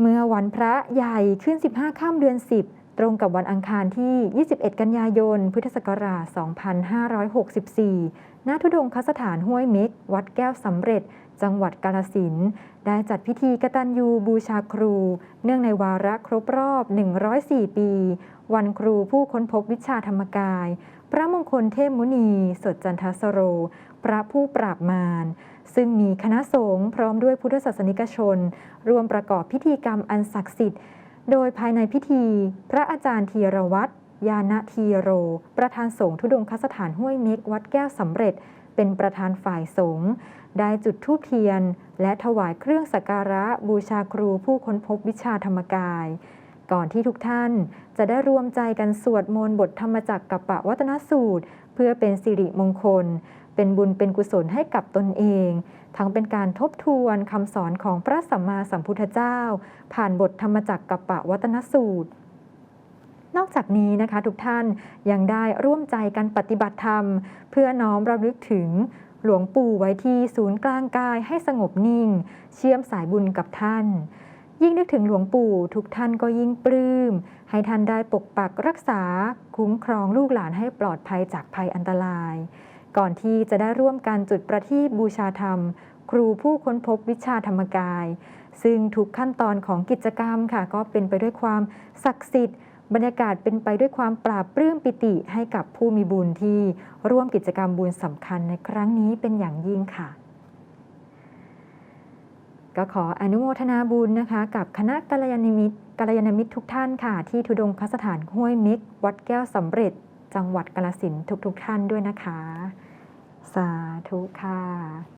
เมื่อวันพระใหญ่ขึ้น 15 ข้ามเดือน 10 ตรงกับวันอังคารที่ 21 กันยายน พุทธศักราช 2564 ณ ทุดงคสถานห้วยเม็ก วัดแก้วสำเร็จ จังหวัดกาลสิน ได้จัดพิธีกตัญญูบูชาครู เนื่องในวาระครบรอบ 104 ปี วันครูผู้ค้นพบวิชาธรรมกาย พระมงคลเทพมุนี สดจันทสโร พระผู้ปราบมารซึ่งมีคณะสงฆ์พร้อมด้วยพุทธศาสนิกชนร่วมประกอบพิธีกรรมอันศักดิ์สิทธิ์ โดยภายในพิธี พระอาจารย์ธีรวัตรยานทีโร ประธานสงฆ์ทุดงคสถานห้วยเม็กวัดแก้วสำเร็จ เป็นประธานฝ่ายสงฆ์ได้จุดธูปเทียน และถวายเครื่องสักการะบูชาครูผู้ค้นพบวิชาธรรมกาย ก่อนที่ทุกท่านจะได้รวมใจกันสวดมนต์บทธรรมจักรกับปะวัตนสูตร เพื่อเป็นสิริมงคล เป็นบุญเป็นกุศลให้กับตนเอง ทั้งเป็นการทบทวนคำสอนของพระสัมมาสัมพุทธเจ้า ผ่านบทธรรมจักรกับปะวัตนสูตรนอกจากนี้นะคะทุกท่านยังได้ร่วมใจกันปฏิบัติธรรม เพื่อน้อมระลึกถึงหลวงปู่ไว้ที่ศูนย์กลางกายให้สงบนิ่ง เชื่อมสายบุญกับท่าน ยิ่งนึกถึงหลวงปู่ทุกท่านก็ยิ่งปลื้ม ให้ท่านได้ปกปักรักษา คุ้มครองลูกหลานให้ปลอดภัยจากภัยอันตราย ก่อนที่จะได้ร่วมกันจุดประทีปบูชาธรรม ครูผู้ค้นพบวิชาธรรมกาย ซึ่งทุกขั้นตอนของกิจกรรมค่ะ ก็เป็นไปด้วยความศักดิ์สิทธิ์ บรรยากาศเป็นไปด้วยความปราบปลื้มปิติให้กับผู้มีบุญที่ร่วมกิจกรรมบุญสำคัญในครั้งนี้เป็นอย่างยิ่งค่ะก็ขออนุโมทนาบุญนะคะ กับคณะกัลยาณมิตรกัลยาณมิตรทุกท่านค่ะ ที่ทุดงคสถานห้วยม็กวัดแก้วสำเร็จ จังหวัดกาลสินทุกทุกๆทท่านด้วยนะคะ สาธุค่ะ